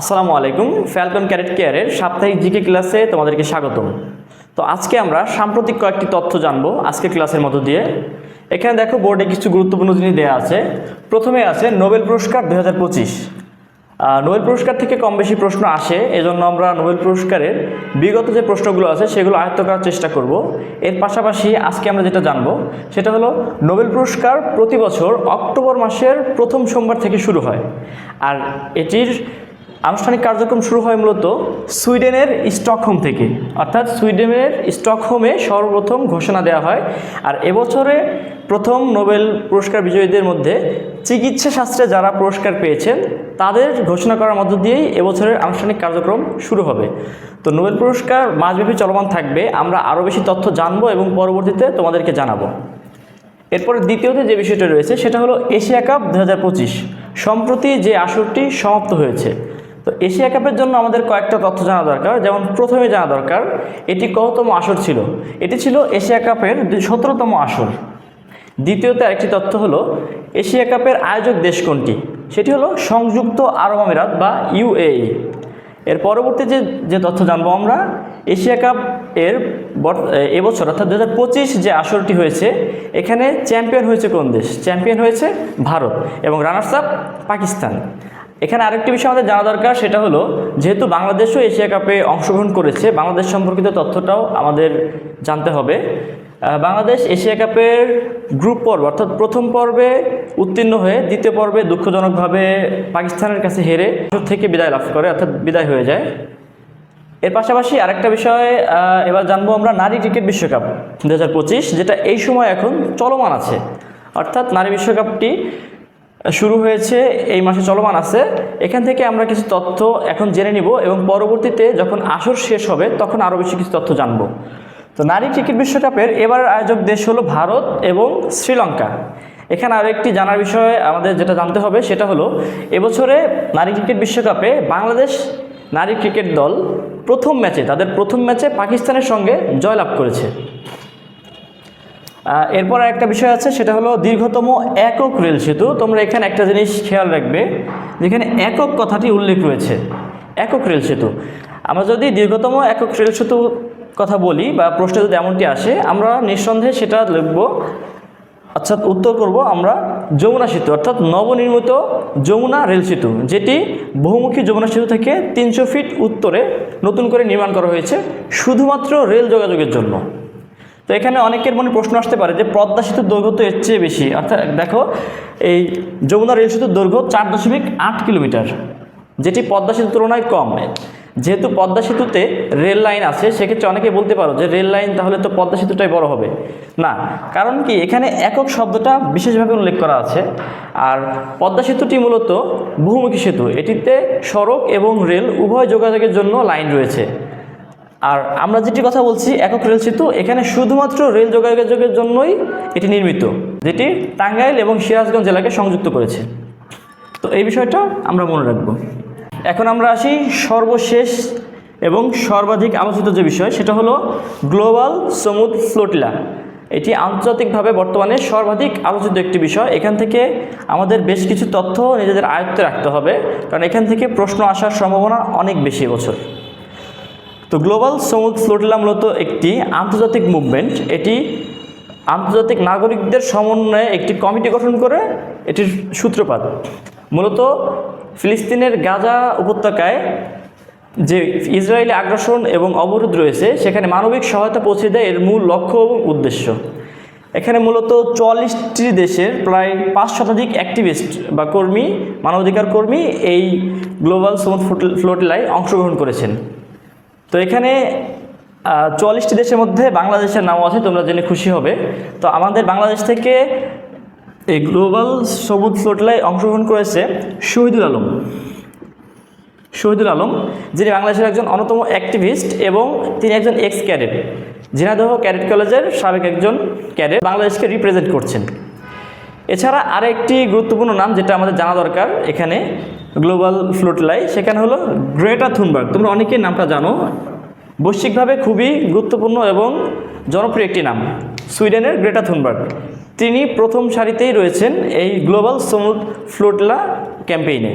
আসসালামু আলাইকুম Falcon carat কেয়ারের সাপ্তাহিক জিকে ক্লাসে তোমাদেরকে স্বাগতম। তো আজকে আমরা সাম্প্রতিক কয়েকটি তথ্য জানব আজকে ক্লাসের মধ্য দিয়ে। এখানে দেখো বোর্ডে কিছু গুরুত্বপূর্ণ জিনিস দেওয়া আছে। প্রথমে আছে নোবেল পুরস্কার দু হাজার পঁচিশ। নোবেল পুরস্কার থেকে কম বেশি প্রশ্ন আসে, এজন্য আমরা নোবেল পুরস্কারের বিগত যে প্রশ্নগুলো আছে সেগুলো আয়ত্ত করার চেষ্টা করব। এর পাশাপাশি আজকে আমরা যেটা জানব, সেটা হলো নোবেল পুরস্কার প্রতি বছর অক্টোবর মাসের প্রথম সোমবার থেকে শুরু হয়। আর এটির আনুষ্ঠানিক কার্যক্রম শুরু হয় মূলত সুইডেনের স্টকহোম থেকে। অর্থাৎ সুইডেনের স্টকহোমে সর্বপ্রথম ঘোষণা দেওয়া হয় আর এবছরে প্রথম নোবেল পুরস্কার বিজয়ীদের মধ্যে চিকিৎসা শাস্ত্রে যারা পুরস্কার পেয়েছেন, তাদের ঘোষণা করার মধ্য দিয়েই এবছরের আনুষ্ঠানিক কার্যক্রম শুরু হবে। তো নোবেল পুরস্কার মাসব্যাপী চলমান থাকবে, আমরা আরও বেশি তথ্য জানব এবং পরবর্তীতে তোমাদেরকে জানাব। এরপরে দ্বিতীয়তে যে বিষয়টা রয়েছে, সেটা হলো এশিয়া কাপ দু হাজার পঁচিশ। সম্প্রতি যে আসরটি সমাপ্ত হয়েছে তো এশিয়া কাপের জন্য আমাদের কয়েকটা তথ্য জানা দরকার। যেমন প্রথমে জানা দরকার, এটি কততম আসর ছিল? এটি ছিল এশিয়া কাপের সতেরোতম আসর। দ্বিতীয়তে আরেকটি তথ্য হলো, এশিয়া কাপের আয়োজক দেশ কোনটি? সেটি হলো সংযুক্ত আরব আমিরাত বা ইউএই এর পরবর্তী যে যে তথ্য জানব আমরা, এশিয়া কাপ এর এবছর অর্থাৎ দু হাজার পঁচিশ যে আসরটি হয়েছে, এখানে চ্যাম্পিয়ন হয়েছে কোন দেশ? চ্যাম্পিয়ন হয়েছে ভারত এবং রানার্স আপ পাকিস্তান। এখানে আরেকটি বিষয় আমাদের জানা দরকার, সেটা হলো যেহেতু বাংলাদেশও এশিয়া কাপে অংশগ্রহণ করেছে, বাংলাদেশ সম্পর্কিত তথ্যটাও আমাদের জানতে হবে। বাংলাদেশ এশিয়া কাপের গ্রুপ পর্ব, অর্থাৎ প্রথম পর্বে উত্তীর্ণ হয়ে দ্বিতীয় পর্বে দুঃখজনকভাবে পাকিস্তানের কাছে হেরে থেকে বিদায় লাভ করে, অর্থাৎ বিদায় হয়ে যায়। এর পাশাপাশি আরেকটা বিষয় এবার জানব আমরা নারী ক্রিকেট বিশ্বকাপ দু হাজার পঁচিশ, যেটা এই সময় এখন চলমান আছে। অর্থাৎ নারী বিশ্বকাপটি শুরু হয়েছে, এই মাসে চলমান আছে। এখান থেকে আমরা কিছু তথ্য এখন জেনে নিব এবং পরবর্তীতে যখন আসর শেষ হবে, তখন আরও বেশি কিছু তথ্য জানব। তো নারী ক্রিকেট বিশ্বকাপের এবার আয়োজক দেশ হলো ভারত এবং শ্রীলঙ্কা। এখানে আরও একটি জানার বিষয়ে আমাদের যেটা জানতে হবে, সেটা হলো, এবছরে নারী ক্রিকেট বিশ্বকাপে বাংলাদেশ নারী ক্রিকেট দল প্রথম ম্যাচে, তাদের প্রথম ম্যাচে পাকিস্তানের সঙ্গে জয়লাভ করেছে। এরপর একটা বিষয় আছে, সেটা হলো দীর্ঘতম একক রেল সেতু। তোমরা এখানে একটা জিনিস খেয়াল রাখবে, যেখানে একক কথাটি উল্লেখ রয়েছে, একক রেল সেতু। আমরা যদি দীর্ঘতম একক রেল সেতু কথা বলি বা প্রশ্নে যদি এমনটি আসে, আমরা নিঃসন্দেহে সেটা লিখব, অর্থাৎ উত্তর করব আমরা যমুনা সেতু, অর্থাৎ নবনির্মিত যমুনা রেল সেতু, যেটি বহুমুখী যমুনা সেতু থেকে তিনশো ফিট উত্তরে নতুন করে নির্মাণ করা হয়েছে, শুধুমাত্র রেল যোগাযোগের জন্য। তো এখানে অনেকের মনে প্রশ্ন আসতে পারে যে পদ্মা সেতুর দৈর্ঘ্য তো এর চেয়ে বেশি। অর্থাৎ দেখো, এই যমুনা রেল সেতুর দৈর্ঘ্য চার দশমিক আট কিলোমিটার, যেটি পদ্মা সেতুর তুলনায় কম। যেহেতু পদ্মা সেতুতে রেল লাইন আছে, সেক্ষেত্রে অনেকে বলতে পারো যে রেল লাইন তাহলে তো পদ্মা সেতুটাই বড় হবে। না, কারণ কি এখানে একক শব্দটা বিশেষভাবে উল্লেখ করা আছে। আর পদ্মা সেতুটি মূলত বহুমুখী সেতু, এটিতে সড়ক এবং রেল উভয় যোগাযোগের জন্য লাইন রয়েছে। আর আমরা যেটি কথা বলছি, একক রেল সেতু, এখানে শুধুমাত্র রেল যোগাযোগের জন্যই এটি নির্মিত, যেটি টাঙ্গাইল এবং সিরাজগঞ্জ জেলাকে সংযুক্ত করেছে। তো এই বিষয়টা আমরা মনে রাখব। এখন আমরা আসি সর্বশেষ এবং সর্বাধিক আলোচিত যে বিষয়, সেটা হলো গ্লোবাল সমুদ ফ্লোটিলা। এটি আন্তর্জাতিকভাবে বর্তমানে সর্বাধিক আলোচিত একটি বিষয়। এখান থেকে আমাদের বেশ কিছু তথ্য নিজেদের আয়ত্তে রাখতে হবে, কারণ এখান থেকে প্রশ্ন আসার সম্ভাবনা অনেক বেশি এবছর তো গ্লোবাল সমুদ্র ফ্লোটিলা মূলত একটি আন্তর্জাতিক মুভমেন্ট। এটি আন্তর্জাতিক নাগরিকদের সমন্বয়ে একটি কমিটি গঠন করে। এটির সূত্রপাত, মূলত ফিলিস্তিনের গাজা উপত্যকায় যে ইসরায়েলি আগ্রাসন এবং অবরোধ রয়েছে, সেখানে মানবিক সহায়তা পৌঁছে দেয় এর মূল লক্ষ্য এবং উদ্দেশ্য। এখানে মূলত চুয়াল্লিশটি দেশের প্রায় পাঁচ শতাধিক অ্যাক্টিভিস্ট বা কর্মী, মানবাধিকার কর্মী এই গ্লোবাল সমুদ্র ফ্লোটিলায় অংশগ্রহণ করেছেন। তো এখানে চুয়াল্লিশটি দেশের মধ্যে বাংলাদেশের নামও আছে, তোমরা জেনে খুশি হবে। তো আমাদের বাংলাদেশ থেকে এই গ্লোবাল সবুজ ফ্লোটলায় অংশগ্রহণ করেছে শহীদুল আলম। শহীদুল আলম, যিনি বাংলাদেশের একজন অন্যতম অ্যাক্টিভিস্ট এবং তিনি একজন এক্স ক্যাডেট ঝিনাদহ ক্যাডেট কলেজের সাবেক একজন ক্যাডেট বাংলাদেশকে রিপ্রেজেন্ট করছেন। এছাড়া আরেকটি গুরুত্বপূর্ণ নাম যেটা আমাদের জানা দরকার এখানে, গ্লোবাল ফ্লোটলাই সেখানে হলো গ্রেটা থুনবার্গ। তোমরা অনেকেই নামটা জানো। বৈশ্বিকভাবে খুবই গুরুত্বপূর্ণ এবং জনপ্রিয় একটি নাম, সুইডেনের গ্রেটা থুনবার্গ। তিনি প্রথম সারিতেই রয়েছেন এই গ্লোবাল সমুদ ফ্লোটলা ক্যাম্পেইনে।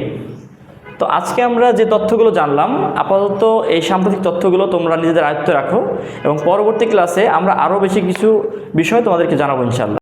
তো আজকে আমরা যে তথ্যগুলো জানলাম, আপাতত এই সাম্প্রতিক তথ্যগুলো তোমরা নিজেদের আয়ত্তে রাখো এবং পরবর্তী ক্লাসে আমরা আরও বেশি কিছু বিষয় তোমাদেরকে জানাব ইনশাল্লাহ